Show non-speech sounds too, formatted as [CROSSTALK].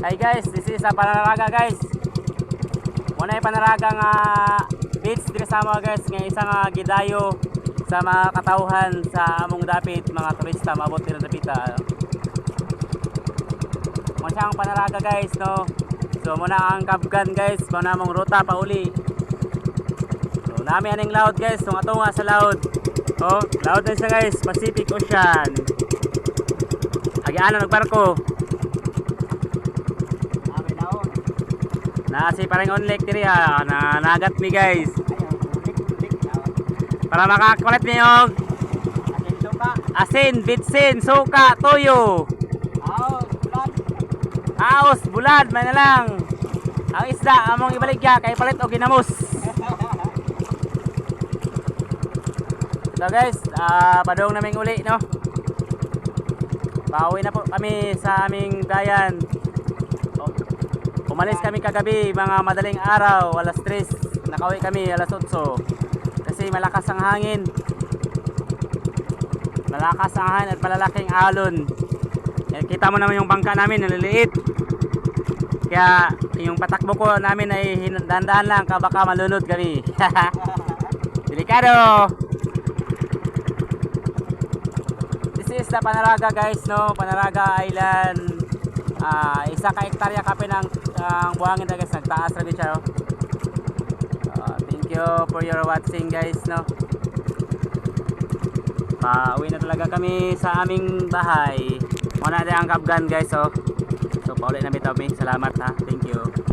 Hey guys, this is a panaraga guys. Muna yung panaraga nga beach diri sa mga guys nga isang nga gidayo sa mga katawhan sa among dapit mga turista maabot nila dapita. Muna siyang panaraga guys no. So muna ang kabgan guys, muna mong ruta pa uli. So nami aning loud guys, tunga tunga sa loud. Oh, loud na siya guys, Pacific Ocean. Agiano nagbarko. Amin na ako. Na si parang on lake diri ah, na nagat mi guys. Para makakulit ito ka. asin, bitsin, suka, toyo. Aos, bulad, man na lang. Ang isda among ibaligya kay palit og ginamos. So guys, ah padung naming uli no. Pauwi na po kami sa aming bayan. Umalis kami kagabi mga madaling araw, alas 3. Nakauwi kami alas 8. Kasi malakas ang hangin. Malakas ang hangin at malalaking alon. Yan, kita mo naman yung bangka namin, naliliit. Kaya yung patakbo ko namin ay dahan-dahan lang, ka baka malunod kami. [LAUGHS] Delikado! This is the Panaraga guys, no? Panaraga Island. Ah, isa ka hektarya kape ng ang buhangin na guys, nagtaas rin siya. Oh. Ah, thank you for your watching guys, no? Pauwi na talaga kami sa aming bahay. Muna na ang kabgan guys, oh. So, paulit na bitaw mi. Salamat ha. Thank you.